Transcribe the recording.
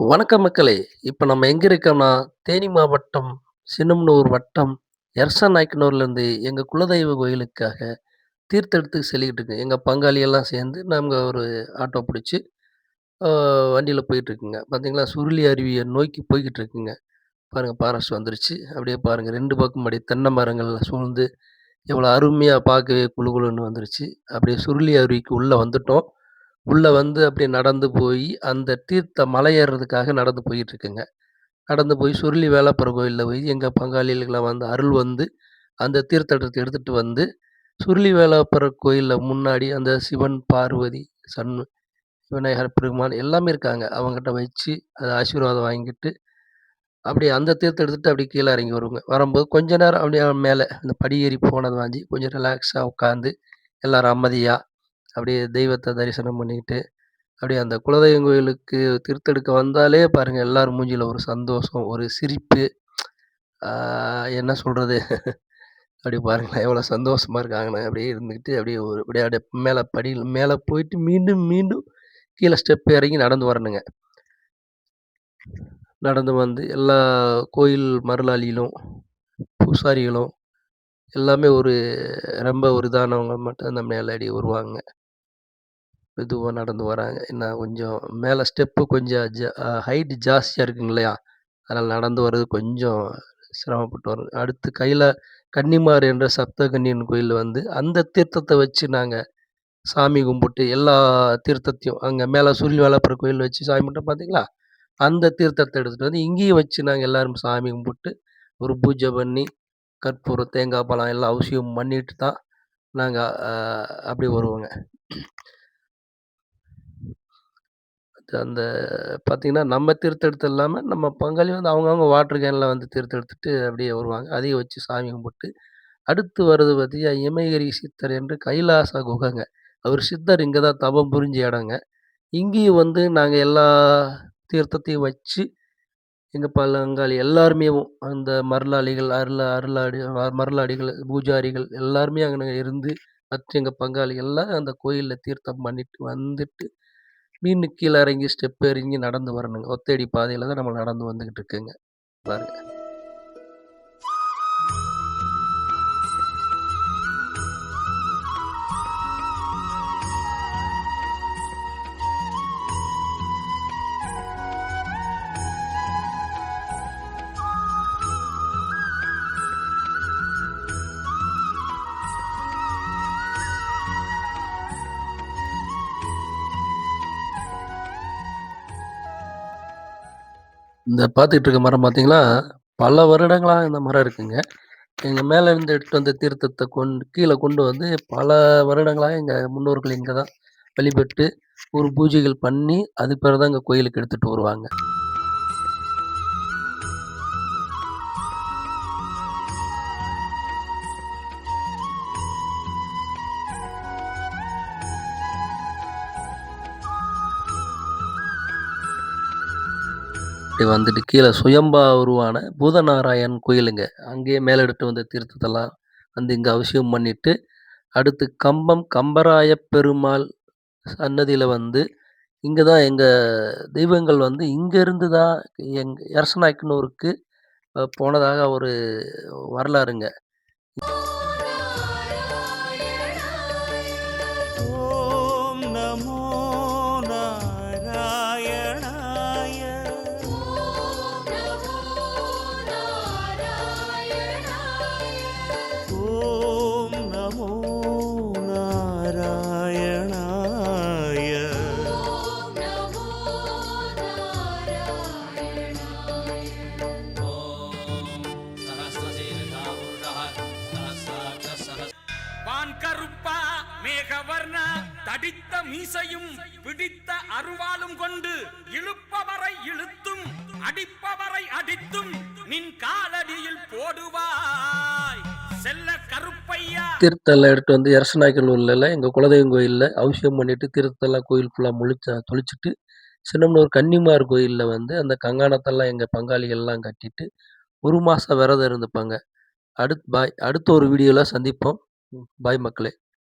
வணக்கம் மக்களே! இப்போ நம்ம எங்கே இருக்கோம்னா, தேனி மாவட்டம், சின்னமனூர் வட்டம், எர்சநாய்க்கனூர்லேருந்து எங்கள் குலதெய்வ கோயிலுக்காக தீர்த்தெடுத்து செல்லிக்கிட்டு இருக்கேன். எங்கள் பங்காளி எல்லாம் சேர்ந்து நாங்கள் ஒரு ஆட்டோ பிடிச்சி வண்டியில் போயிட்டுருக்குங்க. பார்த்தீங்களா, சுருளி அருவியை நோக்கி போய்கிட்டு இருக்குங்க. பாருங்க பாரஸ்ட் வந்துருச்சு. அப்படியே பாருங்கள் ரெண்டு பக்கம் அப்படியே தென்னை மரங்கள் சூழ்ந்து, எவ்வளோ அருமையாக பார்க்கவே குளு குழுன்னு வந்துருச்சு. அப்படியே சுருளி அருவிக்கு உள்ளே வந்துட்டோம். உள்ள வந்து அப்படியே நடந்து போய் அந்த தீர்த்த மலை ஏறுறதுக்காக நடந்து போயிட்டுருக்கேங்க. நடந்து போய் சுருளி வேலப்பர் கோயிலில் போய் எங்கள் பங்காளிகளுக்கெல்லாம் வந்து அருள் வந்து, அந்த தீர்த்தத்த எடுத்துட்டு வந்து, சுருளி வேலப்பர் கோயிலில் முன்னாடி அந்த சிவன், பார்வதி, சன் விநாயகர் பெருமான் எல்லாமே இருக்காங்க. அவங்ககிட்ட வச்சு, அதை ஆசீர்வாதம் வாங்கிட்டு, அப்படியே அந்த தீர்த்தம் எடுத்துகிட்டு அப்படியே கீழே இறங்கி வருவோங்க. வரும்போது கொஞ்ச நேரம் அப்படியே மேலே அந்த படி ஏறி போனது வாஞ்சி, கொஞ்சம் ரிலாக்ஸாக உட்காந்து, எல்லாரும் அமைதியாக அப்படியே தெய்வத்தை தரிசனம் பண்ணிக்கிட்டு, அப்படியே அந்த குலதெய்வம் கோயிலுக்கு தீர்த்தெடுக்க வந்தாலே பாருங்கள் எல்லார் மூஞ்சியில் ஒரு சந்தோஷம், ஒரு சிரிப்பு. என்ன சொல்கிறது அப்படி பாருங்களேன், எவ்வளோ சந்தோஷமாக இருக்காங்கண்ணே அப்படியே இருந்துக்கிட்டு அப்படியே ஒரு அப்படியே அப்படியே மேலே படியில் மேலே போயிட்டு மீண்டும், மீண்டும் கீழே ஸ்டெப் இறங்கி நடந்து வரணுங்க. நடந்து வந்து எல்லா கோயில் மருளாளிகளும், பூசாரிகளும் எல்லாமே ஒரு ரொம்ப ஒரு இதானவங்க மட்டும் அந்த மேல ஏறி வருவாங்க. மெதுவாக நடந்து வராங்க. என்ன கொஞ்சம் மேலே ஸ்டெப்பு கொஞ்சம் ஜ ஹைட் ஜாஸ்தியாக இருக்குங்க இல்லையா? அதனால் நடந்து வர்றது கொஞ்சம் சிரமப்பட்டு வரும் அடுத்து கையில் கன்னிமார் என்ற சப்த கன்னியன் கோயில் வந்து, அந்த தீர்த்தத்தை வச்சு நாங்கள் சாமி கும்பிட்டு எல்லா தீர்த்தத்தையும் அங்கே மேலே சுருளி வேலப்பர் கோயில் வச்சு சாமி மட்டும் பார்த்தீங்களா? அந்த தீர்த்தத்தை எடுத்துகிட்டு வந்து இங்கேயும் வச்சு நாங்கள் எல்லோரும் சாமி கும்பிட்டு, ஒரு பூஜை பண்ணி, கற்பூரம், தேங்காய் பழம் எல்லாம் அவசியம் பண்ணிட்டு தான் நாங்கள் அப்படி வருவோங்க. அந்த பார்த்தீங்கன்னா, நம்ம தீர்த்தெடுத்தது இல்லாம, நம்ம பங்காளி வந்து அவங்கவங்க வாட்டர் கேன்ல வந்து தீர்த்தெடுத்துட்டு அப்படியே வருவாங்க. அதையும் வச்சு சாமி கும்பிட்டு, அடுத்து வர்றது பார்த்தீங்கன்னா, இமயகிரி சித்தர் என்று கைலாச குகைங்க. அவர் சித்தர் இங்க தான் தவம் புரிஞ்ச இடங்க. இங்கேயும் வந்து நாங்க எல்லா தீர்த்தத்தையும் வச்சு, எங்க பழங்காலி எல்லாருமேவும் அந்த மருளாளிகள், அருள அருளாடி மருளாடிகள், பூஜாரிகள் எல்லாருமே அங்கன இருந்து, மற்ற எங்க பங்காளி எல்லாம் அந்த கோயில்ல தீர்த்தம் பண்ணிட்டு வந்துட்டு, மீண்டும் கீழே இறங்கி ஸ்டெப் இறங்கி நடந்து வரணுங்க. ஒத்தேடி பாதையில் தான் நம்ம நடந்து வந்துக்கிட்டு இருக்குங்க பாருங்கள் இந்த பார்த்துக்கிட்டு இருக்க மரம் பார்த்தீங்களா, பல வருடங்களாக இந்த மரம் இருக்குங்க. எங்கள் மேலே இருந்து எடுத்துட்டு வந்த தீர்த்தத்தை கொண்டு கீழே கொண்டு வந்து பல வருடங்களாக எங்கள் முன்னோர்கள் இங்கே தான் வழிபட்டு, ஒரு பூஜைகள் பண்ணி, அது பிறகு தான் இங்கே கோயிலுக்கு எடுத்துகிட்டு வருவாங்க. அப்படி வந்துட்டு கீழே சுயம்பா உருவான பூதநாராயண் கோயிலுங்க. அங்கேயே மேலெடுத்து எடுத்துட்டு வந்த தீர்த்தத்தெல்லாம் வந்து இங்கே அபிஷேகம் பண்ணிட்டு, அடுத்து கம்பம் கம்பராய பெருமாள் சன்னதியில் வந்து, இங்கே தான் எங்கள் தெய்வங்கள் வந்து இங்கேருந்து தான் எங் எரசநாய்க்கனூருக்கு போனதாக ஒரு வரலாறுங்க. அடித்த மீசையும் பிடித்த அருவாலும் கொண்டு இழுப்பவரை இழுத்தும் அடிப்பவரை அடித்தும் நின் காலடியில் போடுவாய் செல்ல கருப்பையா தீர்த்தெல்லாம் எடுத்து வந்து எரசநாய்க்கனூர்ல எங்க குலதெய்வம் கோயில்ல அவசியம் பண்ணிட்டு, தீர்த்தத்தெல்லாம் கோயில் ஃபுல்லா முழிச்ச தொளிச்சுட்டு, சின்னம்னூர் கன்னிமார் கோயிலில் வந்து அந்த கங்காணத்தெல்லாம் எங்கள் பங்காளிகள்லாம் கட்டிட்டு, ஒரு மாதம் விரதம் இருந்துப்பாங்க. அடுத் பாய். அடுத்த ஒரு வீடியோவில் சந்திப்போம். பாய் மக்களே!